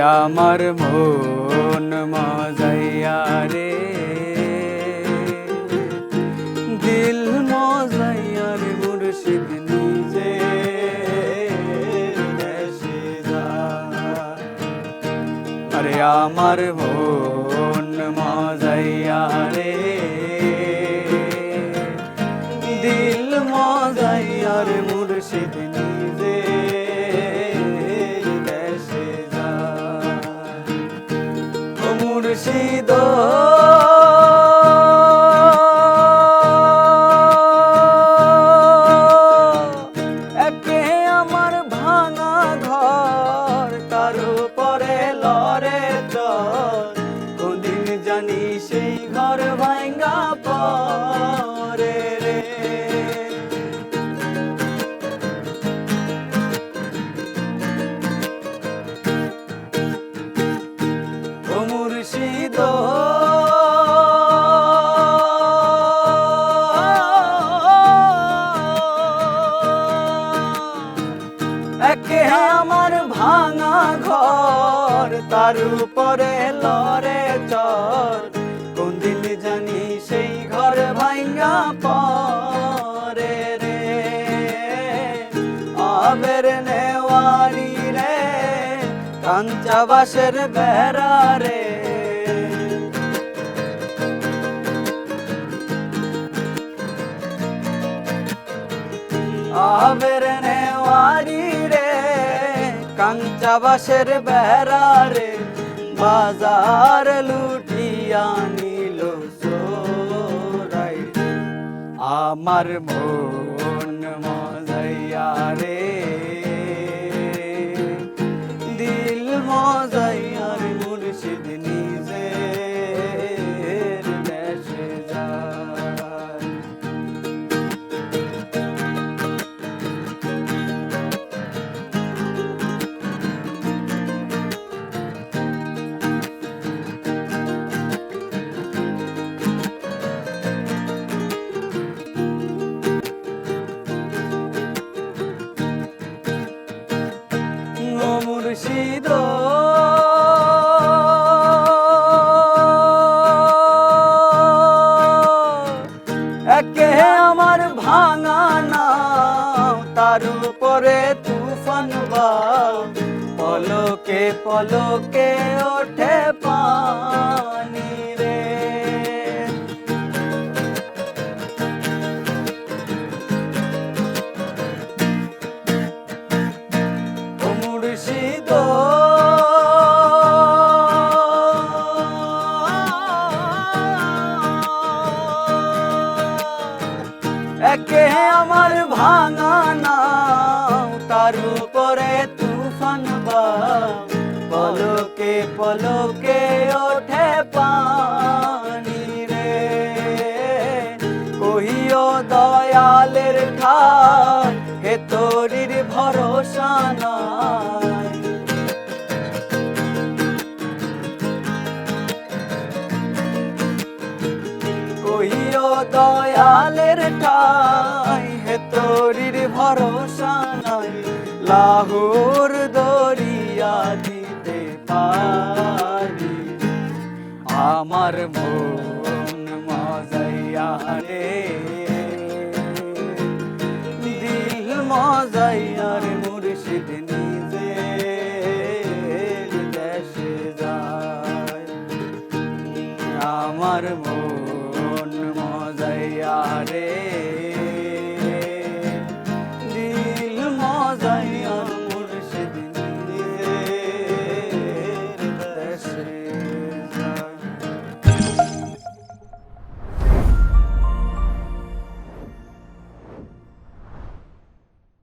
আমার মন মজাইয়া রে। দিল মজাইয়া রে মুর্শিদ নিজে আরে আমার মন মজাইয়া রে। দিল মজাইয়া রে মুর্শিদ নিজে একে আমার ভাঙা ঘর তার উপরে লরে তার উপরে লরে চর। কোন দিন জানি সেই ঘর ভাঙ্গা পরে রে। আবের নেওয়ারি রে, কাঞ্চা বাসের বেড়া রে। আবের নেওয়ারি কাঞ্চা বাসের বেড়ারে বাজার লুটিয়া নিল সোরাই আমার মন একে আমার ভাঙা নাও তার উপরে তুফান বাও পলকে পলকে ওঠে পলকে ওঠে পানি রে। কহিও দয়ালের ঠাই, হে তোরির ভরসা নাই। দয়ালের ঠাই, হে তোরির ভরসা নাই। লাহুর দরিয়া আমার মন মজাইয়া রে। দিল মজাইয়া